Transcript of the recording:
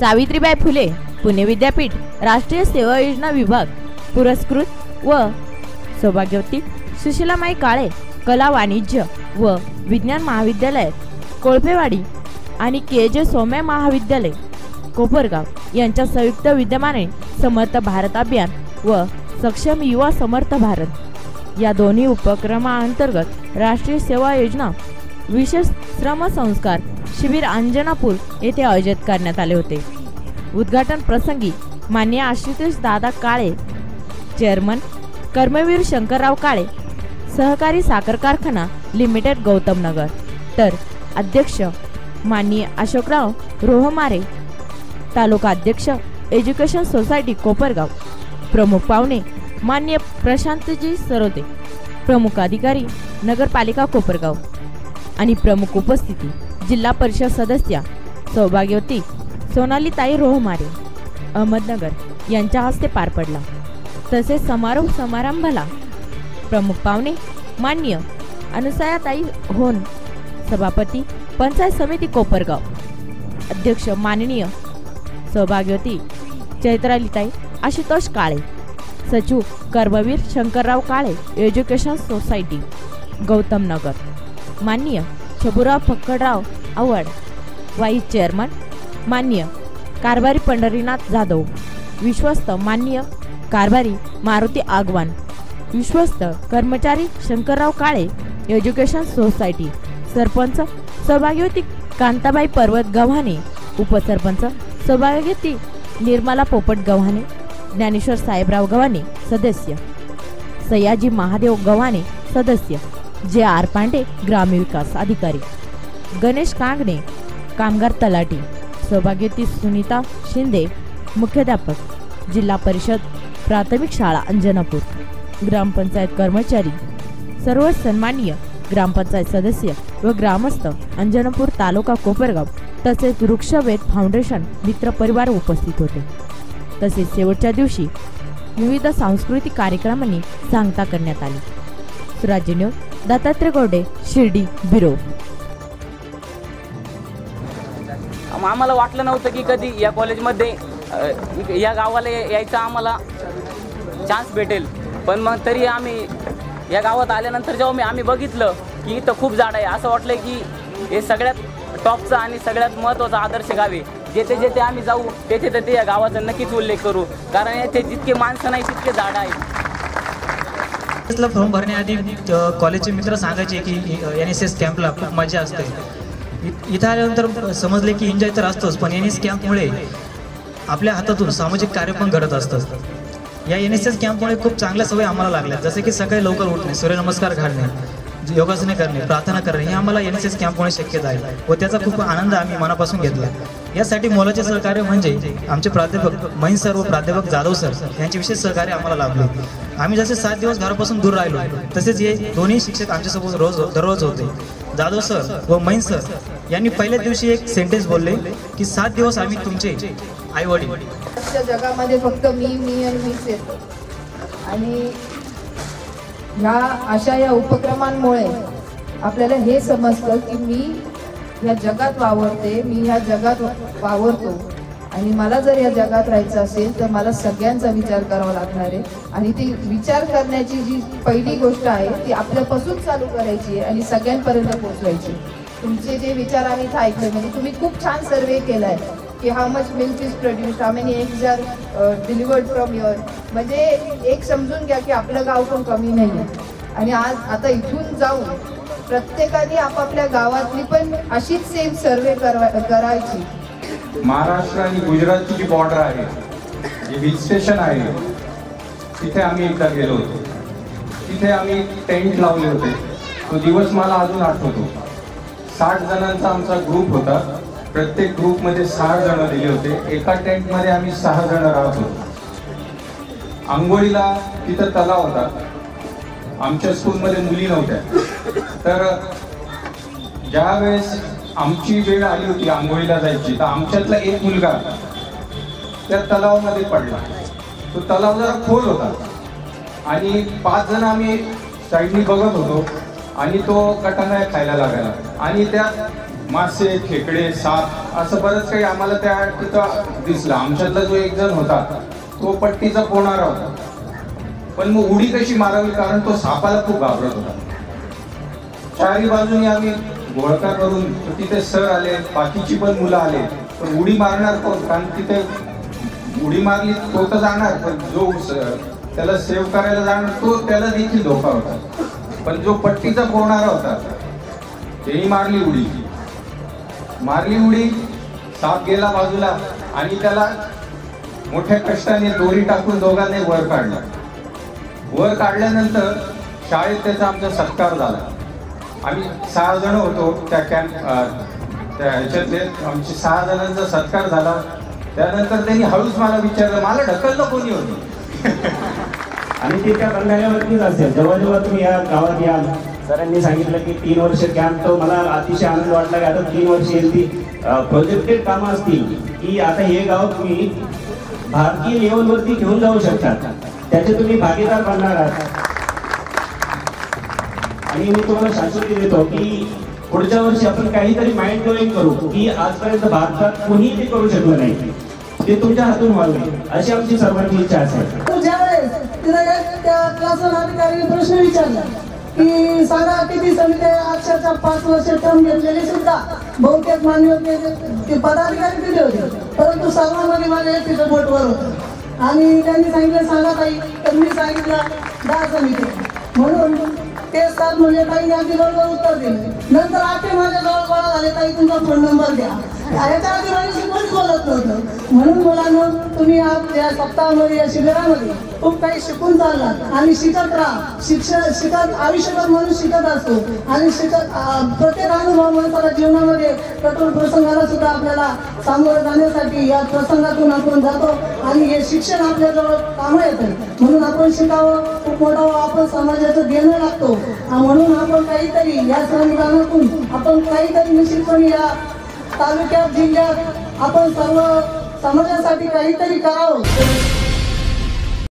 सावित्रीबाई फुले पुणे विद्यापीठ राष्ट्रीय सेवा योजना विभाग पुरस्कृत व सौभाग्यवती सुशीलामाई काळे कला वाणिज्य व विज्ञान महाविद्यालय कोळपेवाडी आणि के जे सोम्या महाविद्यालय कोपरगाव यांच्या संयुक्त विद्यमाने समर्थ भारत अभियान व सक्षम युवा समर्थ भारत या दोन्ही उपक्रमाअंतर्गत राष्ट्रीय सेवा योजना विशेष श्रम संस्कार शिबिर अंजनापूर येथे आयोजित करण्यात आले होते. उद्घाटन प्रसंगी मान्य आशुतोष दादा काळे चेअरमन कर्मवीर शंकरराव काळे सहकारी साखर कारखाना लिमिटेड गौतम नगर. तर अध्यक्ष माननीय अशोकराव रोहमारे तालुका अध्यक्ष एज्युकेशन सोसायटी कोपरगाव. प्रमुख पाहुणे मान्य प्रशांतजी सरोते प्रमुख अधिकारी नगरपालिका कोपरगाव. आणि प्रमुख उपस्थिती जिल्हा परिषद सदस्य सौभाग्यवती सोनालीताई रोहमारे. अहमदनगर यांच्या हस्ते पार पडला. तसेच समारोप समारंभाला प्रमुख पाहुणे मान्य अनुसयाताई होन सभापती पंचायत समिती कोपरगाव. अध्यक्ष माननीय सौभाग्यवती चैत्रालीताई आशुतोष काळे. सचिव कर्मवीर शंकरराव काळे एज्युकेशन सोसायटी गौतम नगर. माननीय छबुराव फक्कडराव आवड. वाईस चेअरमन मान्य कारभारी पंढरीनाथ जाधव. विश्वस्त मान्य कारभारी मारुती आगवान. विश्वस्त कर्मचारी शंकरराव काळे एज्युकेशन सोसायटी सरपंच सहभागीवती कांताबाई पर्वत गव्हाणे. उपसरपंच सहभागीवती निर्मला पोपट गव्हाणे. ज्ञानेश्वर साहेबराव गव्हाणे सदस्य. सयाजी महादेव गव्हाणे सदस्य. जे आर पांडे ग्रामविकास अधिकारी. गणेश कांगणे कामगार तलाठी. सौभाग्यती सुनीता शिंदे मुख्याध्यापक. जिल्हा परिषद प्राथमिक शाळा अंजनापूर. ग्रामपंचायत कर्मचारी. सर्व सन्माननीय ग्रामपंचायत सदस्य व ग्रामस्थ अंजनापूर तालुका कोपरगाव तसेच वृक्षवेद फाउंडेशन मित्र परिवार उपस्थित होते. तसेच शेवटच्या दिवशी विविध सांस्कृतिक कार्यक्रमांनी सांगता करण्यात आली. सुराज्य न्यूज दत्तात्रय गोडे शिर्डी बिरो आम्हाला वाटलं नव्हतं की कधी या कॉलेजमध्ये या गावाला यायचा आम्हाला चान्स भेटेल. पण मग तरी आम्ही या गावात आल्यानंतर जेव्हा मी आम्ही बघितलं की इथं खूप झाड आहे असं वाटलं की हे सगळ्यात टॉपचं आणि सगळ्यात महत्त्वाचं आदर्श गाव आहे. जेथे जेथे आम्ही जाऊ तेथे तेथे या गावाचा नक्कीच उल्लेख करू. कारण येथे जितके माणसं नाही तितके झाडं आहेत. ला फॉर्म भरण्याआधी कॉलेजचे मित्र सांगायचे की एन एस एस कॅम्पला खूप मजा असते. इथं आल्यानंतर समजले की एन्जॉय तर असतोच पण एन एस कॅम्पमुळे आपल्या हातातून सामाजिक कार्य पण घडत असतं या एन एस एस कॅम्पमुळे खूप चांगल्या सवयी आम्हाला लागल्या जसे की सकाळी लवकर उठणे सूर्यनमस्कार घालणे योगासने करणे प्रार्थना करणे हे आम्हाला एन एस एस कॅम्पमुळे शक्य झाले. व त्याचा खूप आनंद आम्ही मनापासून घेतला. यासाठी मोलाचे सहकार्य म्हणजे आमचे प्राध्यापक महिन सर व प्राध्यापक जाधव सर यांचे विशेष सहकार्य आम्हाला लाभले. आम्ही जसे सात दिवस घरापासून दूर राहिलो तसेच हे दोन्ही शिक्षक आमच्यासोबत रोज दररोज होते. जाधव सर व महिन सर यांनी पहिल्याच दिवशी एक सेंटेन्स बोलले की सात दिवस आम्ही तुमचे आई वडील जगामध्ये फक्त मी मी आणि मीच येतो. आणि ह्या अशा या उपक्रमांमुळे आपल्याला हे समजतं की मी ह्या जगात वावरते मी ह्या जगात वावरतो. आणि मला जर या जगात राहायचं असेल तर मला सगळ्यांचा विचार करावा लागणार आहे. आणि ती विचार करण्याची जी पहिली गोष्ट आहे ती आपल्यापासून चालू करायची आहे आणि सगळ्यांपर्यंत पोहोचवायची तुमचे जे विचार आम्ही इथं ऐकले म्हणजे तुम्ही खूप छान सर्वे केलाय की how much milk is produced how many eggs are delivered from your म्हणजे एक समजून घ्या की आपलं गाव पण कमी नाही आहे आणि आज आता इथून जाऊन प्रत्येकाने आपापल्या गावातली पण अशीच सेम सर्वे करायची. महाराष्ट्र आणि गुजरातची जी बॉर्डर आहे जे हिल स्टेशन आहे तिथे आम्ही एकदा गेलो होतो. तिथे आम्ही टेंट लावले होते. तो दिवस मला अजून आठवतो. साठ जणांचा आमचा ग्रुप होता. प्रत्येक ग्रुपमध्ये सहा जण दिले होते. एका टेंटमध्ये आम्ही सहा जण राहत होतो. आंघोळीला तिथं तलाव होता. आमच्या स्कूलमध्ये मुली नव्हत्या. तर ज्या वेळेस आमची वेळ आली होती आंघोळीला जायची तर आमच्यातला एक मुलगा त्या तलावामध्ये पडला. तो तलाव जरा खोल होता. आणि पाच जण आम्ही साईडनी बघत होतो आणि तो कटाना खायला लागायला. आणि त्यात मासे खेकडे साप असं बरंच काही आम्हाला त्या तिथं दिसलं. आमच्यातला जो एक जण होता तो पट्टीचा पोणारा होता. पण मग उडी कशी मारावी? कारण तो सापाला खूप घाबरत होता. चारही बाजूनी आम्ही गोळका करून तिथे सर आले बाकीची पण मुलं आले. पण उडी मारणार कोण? कारण तिथे उडी मारली तो तर जाणार पण जो स- त्याला सेव्ह करायला जाणार तो त्याला देखील धोका होता. पण जो पट्टीचा पोहणारा होता तेही मारली उडी. मारली उडी साप गेला बाजूला आणि त्याला मोठ्या कष्टाने दोरी टाकून दोघांनी वर काढला. वर काढल्यानंतर शाळेत त्याचा आमचा सत्कार झाला. आम्ही सहा जण होतो त्या कॅम्प त्या ह्याच्यातले. आमचे सहा जणांचा सत्कार झाला. त्यानंतर त्यांनी हळूच मला विचारलं मला ढकललं कोणी होती? आणि ते त्या बंधाऱ्यावरतीच असेल. जेव्हा जेव्हा तुम्ही या गावात याल. सरांनी सांगितलं की तीन वर्ष कॅम्प तो मला अतिशय आनंद वाटला की आता तीन वर्ष येईल ती प्रोजेक्टेड कामं असतील. की आता हे गाव तुम्ही भारतीय लेवलवरती घेऊन जाऊ शकतात त्याचे तुम्ही भागीदार बनणार आहात. आणि मी तुम्हाला शाश्वती देतो की पुढच्या वर्षी आपण काहीतरी माइंड ब्लोईंग करू की आजपर्यंत भारतात कोणी ते करू शकलं नाही. ते तुमच्या हातून व्हावे अशी आमची सर्वांची इच्छा असेल तर ज्यावेळेस त्या क्लासवर अधिकारी प्रश्न विचारला की सांगा किती समिती अक्षरशः पाच वर्ष टर्म घेतलेले सुद्धा? बहुतेक मान्य होते ते पदाधिकारी तिथे होते. परंतु सर्वांमध्ये माझ्या तिथं बोटवर होतं. आणि त्यांनी सांगितलं सांगा ताई. तर मी सांगितलं दहा समिती म्हणून ते सात म्हणजे ताईने अगदी बरोबर उत्तर दिले नंतर आठे माझ्या जवळ गोळा झाले ताई तुमचा फोन नंबर द्या. याच्या आधी माझ्याशी बोलत नव्हतं. म्हणून मुलांना तुम्ही या सप्ताहामध्ये या शिबिरामध्ये खूप काही शिकून चाललात. आणि शिकत राहा. शिक्षण शिकत आयुष्यभर म्हणून शिकत असतो. आणि शिकत प्रत्येक अनुभव माणसाला जीवनामध्ये कठोर प्रसंगाला सुद्धा आपल्याला सामोरं जाण्यासाठी या प्रसंगातून आपण जातो. आणि हे शिक्षण आपल्याजवळ कामं येतं. म्हणून आपण शिकावं. खूप मोठा आपण समाजाचं देणं लागतो. म्हणून आपण काहीतरी या श्रमदानातून आपण काहीतरी निश्चितपणे या तालुक्यात जिल्ह्यात आपण सर्व समाजासाठी काहीतरी करावं.